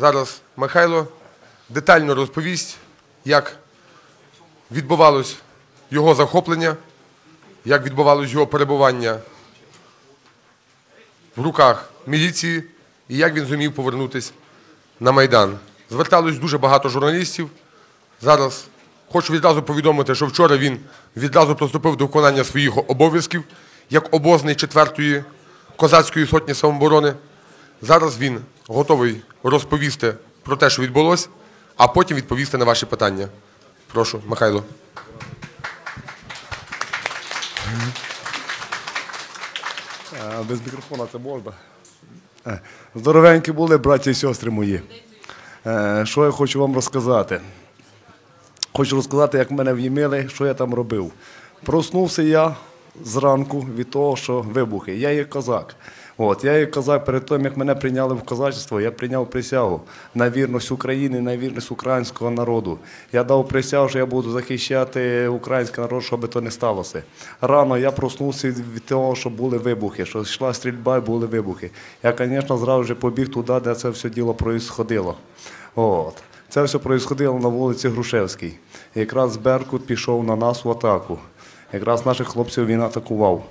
зараз Михайло детально розповість, як відбувалось його захоплення, як відбувалось його перебування в руках міліції і як він зумів повернутися на Майдан. Зверталось дуже багато журналістів. Зараз хочу відразу повідомити, що вчора він відразу приступив до виконання своїх обов'язків як обозний 4-ї козацької сотні самооборони. Зараз він готовий розповісти про те, що відбулося, а потім відповісти на ваші питання. Прошу, Михайло. Без мікрофона це можна. Е, Здоровенькі були, браті і сестри мої. Е, Що я хочу вам розказати? Хочу розказати, як мене в'їмили, що я там робив. Проснувся я зранку від того, що вибухи. Я є козак. От, я є козак перед тим, як мене прийняли в козачество, я прийняв присягу на вірність України, на вірність українського народу. Я дав присягу, що я буду захищати український народ, що би то не сталося. Рано я проснувся від того, що були вибухи, що йшла стрільба і були вибухи. Я, звісно, зразу вже побіг туди, де це все діло проїсходило. От. Це все проїсходило на вулиці Грушевській. Якраз Беркут пішов на нас в атаку. Якраз наших хлопців він атакував.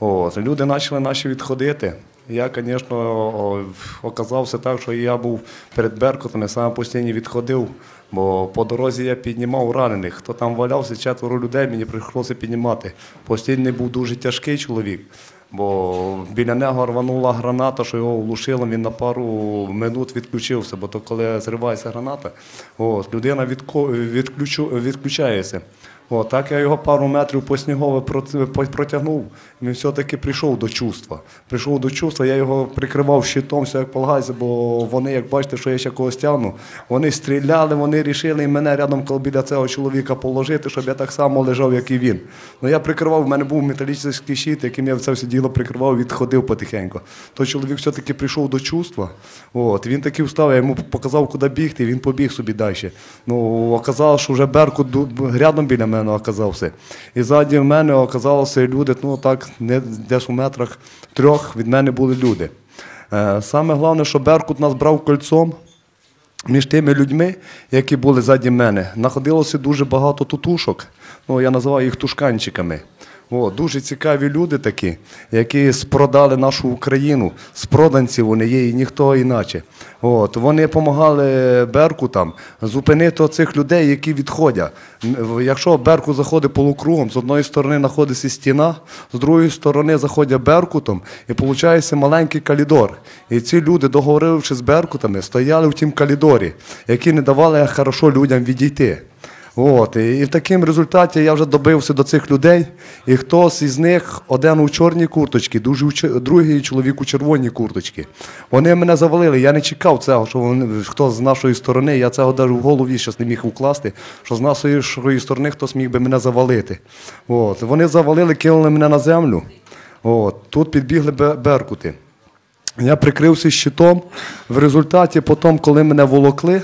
От. Люди почали наші відходити. Я, звісно, оказався так, що я був перед Беркутом, я саме постійно відходив, бо по дорозі я піднімав ранених. Хто там валявся, четверо людей, мені прийшлося піднімати. Постійний був дуже тяжкий чоловік, бо біля нього рванула граната, що його влушило, він на пару минут відключився, бо то коли зривається граната, от, людина відключу, відключається. О, так я його пару метрів по снігове протягнув. Він все-таки прийшов до чувства. Прийшов до чувства, я його прикривав щитом, все як полагається, бо вони, як бачите, що я ще когось тягну, вони стріляли, вони рішили мене рядом біля цього чоловіка положити, щоб я так само лежав, як і він. Ну я прикривав, в мене був металічний щит, яким я це все діло прикривав, відходив потихеньку. Той чоловік все-таки прийшов до чувства. От, він таки встав, я йому показав, куди бігти, він побіг собі далі. Ну, оказалось, що вже Беркут рядом біля мене оказався. І ззаді в мене оказалися люди, ну так, не десь у метрах трьох від мене були люди. Е, Саме головне, що Беркут нас брав кольцом. Між тими людьми, які були ззаді мене, знаходилося дуже багато тутушок. Ну, я називаю їх тушканчиками. О, дуже цікаві люди такі, які спродали нашу Україну. Спроданці вони є і ніхто іначе. От, вони допомагали Беркутам зупинити цих людей, які відходять. Якщо Беркут заходить полукругом, з одної сторони знаходиться стіна, з другої сторони заходять Беркутом, і виходить маленький калідор. І ці люди, договоривши з Беркутами, стояли в тім калідорі, які не давали хорошо людям відійти. От, і, і в такому результаті я вже добився до цих людей, і хтось із них один у чорній курточці, другий чоловік у червоній курточці. Вони мене завалили. Я не чекав цього, що вони хто з нашої сторони, я цього навіть в голові зараз не міг укласти, що з нашої сторони хтось міг би мене завалити. От, вони завалили, кинули мене на землю. От, тут підбігли беркути. Я прикрився щитом. В результаті, потім, коли мене волокли,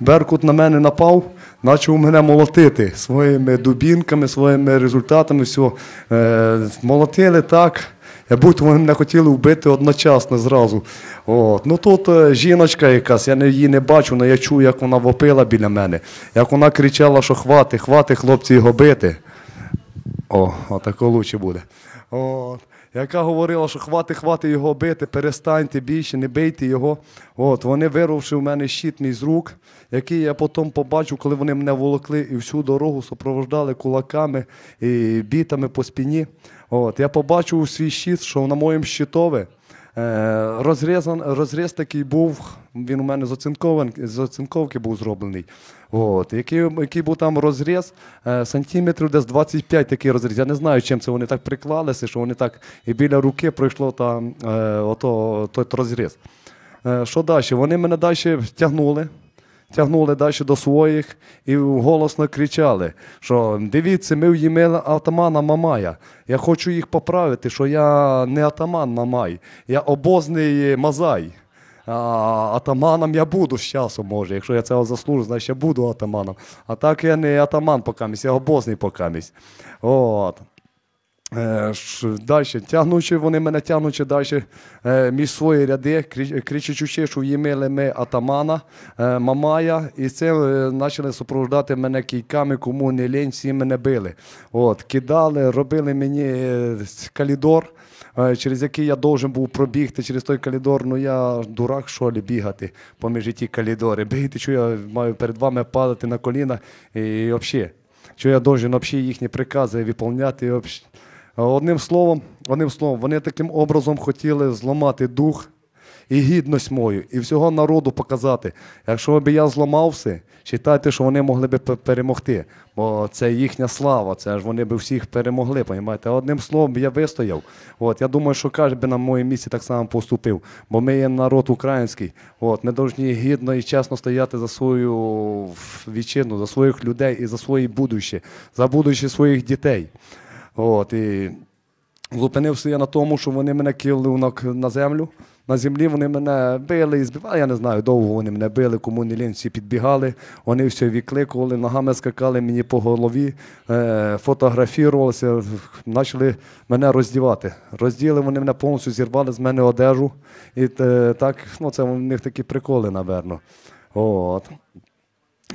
Беркут на мене напав, почав мене молотити своїми дубінками, своїми результатами. Все. Е, молотили так. Як будто вони мене хотіли вбити одночасно зразу. От. Ну тут е, жіночка якась, я її не бачу, але я чую, як вона вопила біля мене, як вона кричала, що хвати, хвати, хлопці, його бити. О, отако лучше буде. От. Яка говорила, що хвати, хвати його бити, перестаньте більше, не бийте його. От, вони вирвавши в мене щит мій з рук, який я потім побачив, коли вони мене волокли і всю дорогу супровождали кулаками і бітами по спині. От, я побачив у свій щит, що на моєму щитові Е, розріз такий був, він у мене з, оцинковки був зроблений. От, який, який був там розріз, е, сантиметрів десь 25 такий розріз. Я не знаю, чим це вони так приклалися, що вони так і біля руки пройшло там е, ото, той розріз. Е, що далі? Вони мене далі тягнули. Тягнули далі до своїх і голосно кричали, що дивіться, ми в'їмили атамана Мамая. Я хочу їх поправити, що я не атаман Мамай, я обозний Мазай. А, атаманом я буду з часом, може. Якщо я цього заслужу, значить я буду атаманом. А так я не атаман покамість, я обозний покамість. От. Далі, тягнучи, вони мене тягнучи далі е, між свої ряди, кричачи, що їмили ми атамана, е, Мамая, і це е, почали супроводжувати мене кійками, кому не лінь, всі мене били. От, кидали, робили мені е, калідор, е, через який я должен був пробігти через той калідор. Ну я дурак, що ли, бігати поміж ті калідори. Бігти, що я маю перед вами падати на коліна і взагалі. Що я должен взагалі їхні прикази виконувати. вообще. Одним словом, одним словом, вони таким образом хотіли зламати дух і гідність мою, і всього народу показати. Якщо б я зламався, вважайте, що вони могли б перемогти. Бо це їхня слава, це ж вони б всіх перемогли, понімаєте? Одним словом, я вистояв. От, я думаю, що кожен би на моєму місці так само поступив. Бо ми є народ український. От, ми повинні гідно і чесно стояти за свою вітчизну, за своїх людей і за своє будуще, за будуще своїх дітей. От, і зупинився я на тому, що вони мене кинули на, на землю. На землі вони мене били і збивали. Я не знаю, довго вони мене били, кому не лінь, всі підбігали. Вони все відкликували, ногами скакали мені по голові, е, фотографірувалися, почали мене роздівати. Розділи вони мене повністю зірвали з мене одежу. І е, так, ну це у них такі приколи, напевно. От.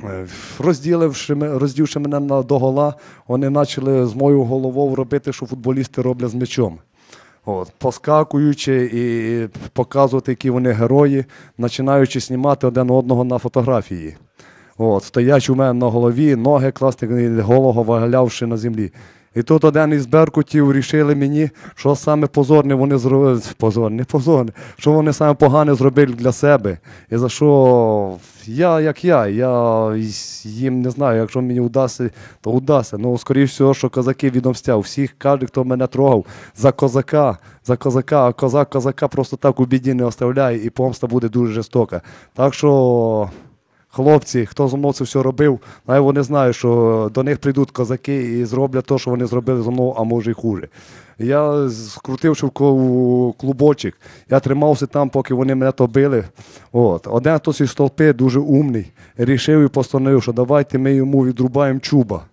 Е, Розділивши, роздівши мене на догола, вони почали з моєю головою робити, що футболісти роблять з м'ячом. От, поскакуючи і показувати, які вони герої, починаючи знімати один одного на фотографії. От, стоячи у мене на голові, ноги класти, голого валявши на землі. І тут один із беркутів рішили мені, що саме позорне вони зробили. Позорне, не позорне, що вони саме погане зробили для себе. І за що я, як я, я їм не знаю, якщо мені вдасться, то вдасться. Ну, скоріш всього, що козаки відомстяв. Всіх, кожен, хто мене трогав, за козака, за козака, а козак козака просто так у біді не оставляє, і помста буде дуже жорстока. Так що. Хлопці, хто зо мною це все робив, най вони знають, що до них прийдуть козаки і зроблять те, що вони зробили зо мною, а може й хуже. Я скрутивши в клубочок, я тримався там, поки вони мене то били. От. Один хтось із толпи дуже умний, рішив і постановив, що давайте ми йому відрубаємо чуба.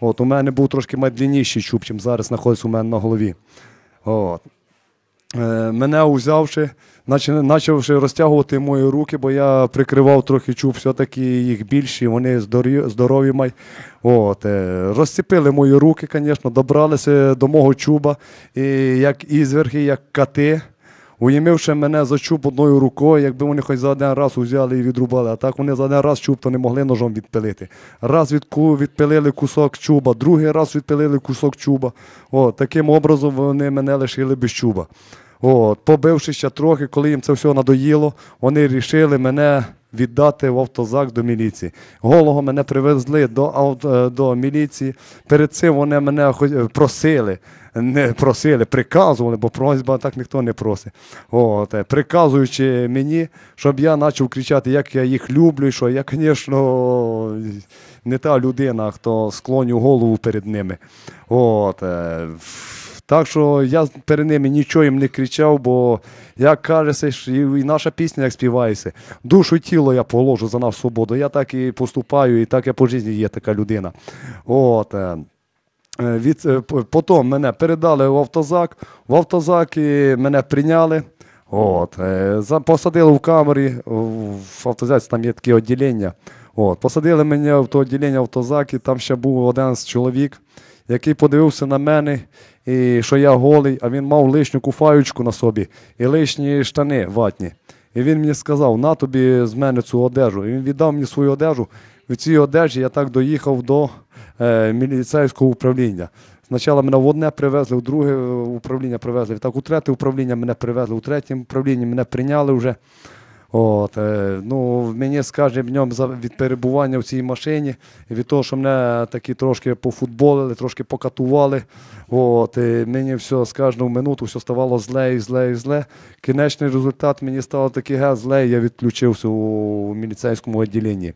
От, у мене був трошки майдлініший чуб, чим зараз знаходиться у мене на голові. От. Е, мене узявши, почавши розтягувати мої руки, бо я прикривав трохи чуб, все-таки їх більші, вони здорові, здорові май. От, е, розціпили мої руки, звісно, добралися до мого чуба, і як ізверги, як кати. Уявивши мене за чуб одною рукою, якби вони хоч за один раз взяли і відрубали, а так вони за один раз чуб то не могли ножом відпилити. Раз відпилили кусок чуба, другий раз відпилили кусок чуба. О, таким образом вони мене лишили без чуба. От, побивши ще трохи, коли їм це все надоїло, вони вирішили мене віддати в автозак до міліції. Голого мене привезли до, е, до міліції. Перед цим вони мене е, просили, не просили, приказували, бо просьба так ніхто не просить. От, е, приказуючи мені, щоб я почав кричати, як я їх люблю, що я, звісно, не та людина, хто склоню голову перед ними. От, е, так що я перед ними нічого їм не кричав, бо як кажеться, і наша пісня, як співається, душу і тіло я положу за нашу свободу. Я так і поступаю, і так я по житті є така людина. От, е, від, е, потім мене передали в автозак, в автозакі мене прийняли. От, е, посадили в камері, в автозаці там є таке відділення. От, посадили мене в то відділення автозаки, там ще був один з чоловік, який подивився на мене, і що я голий, а він мав лишню куфаючку на собі і лишні штани ватні. І він мені сказав, на тобі з мене цю одежу. І він віддав мені свою одежу. В цій одежі я так доїхав до е, міліцейського управління. Спочатку мене в одне привезли, в друге управління привезли. Так, у третє управління мене привезли, у третьому управлінні мене прийняли вже. От, е, ну, мені ньому за від перебування в цій машині, від того, що мене такі трошки пофутболили, трошки покатували. От, е, мені все з кожну минуту все ставало зле і зле і зле. Кінечний результат мені стало такий ге зле, і я відключився у міліцейському відділенні.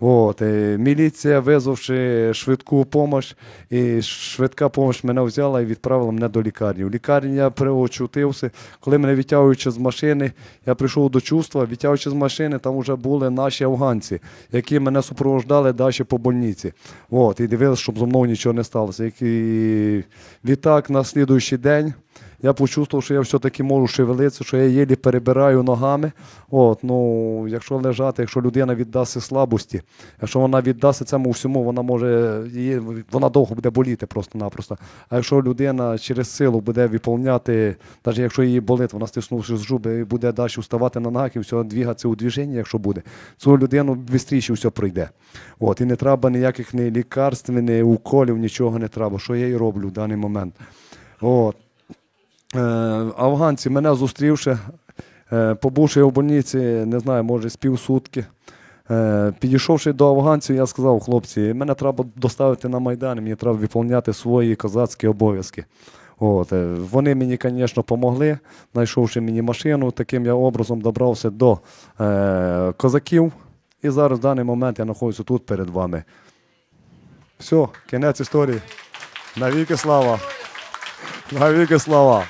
От, е, міліція, визвавши швидку допомогу, і швидка допомога мене взяла і відправила мене до лікарні. У лікарні я приочутився. Коли мене відтягуючи з машини, я прийшов до чувства, відтягуючи з машини, там вже були наші афганці, які мене супроводжували далі по больниці. От, і дивилися, щоб зі мною нічого не сталося. І відтак на слідуючий день. Я почувствував, що я все-таки можу шевелитися, що я єлі перебираю ногами. От, ну, якщо лежати, якщо людина віддасть слабості, якщо вона віддасть цьому всьому, вона може її, вона довго буде боліти просто-напросто. А якщо людина через силу буде виповняти, навіть якщо її болить, вона стиснувши з зуби, і буде далі вставати на ноги і все двігатися у движенні, якщо буде, цю людину швидше все пройде. От, і не треба ніяких ні лікарств, ні уколів, нічого не треба, що я і роблю в даний момент. От. Е, афганці мене зустрівши, е, побувши в больниці, не знаю, може, з півсутки. Е, Підійшовши до афганців, я сказав, хлопці, мене треба доставити на Майдан, мені треба виконувати свої козацькі обов'язки. От, вони мені, звісно, допомогли, знайшовши мені машину, таким я образом добрався до е, козаків. І зараз в даний момент я знаходжуся тут перед вами. Все, кінець історії. Навіки слава! Навіки слава!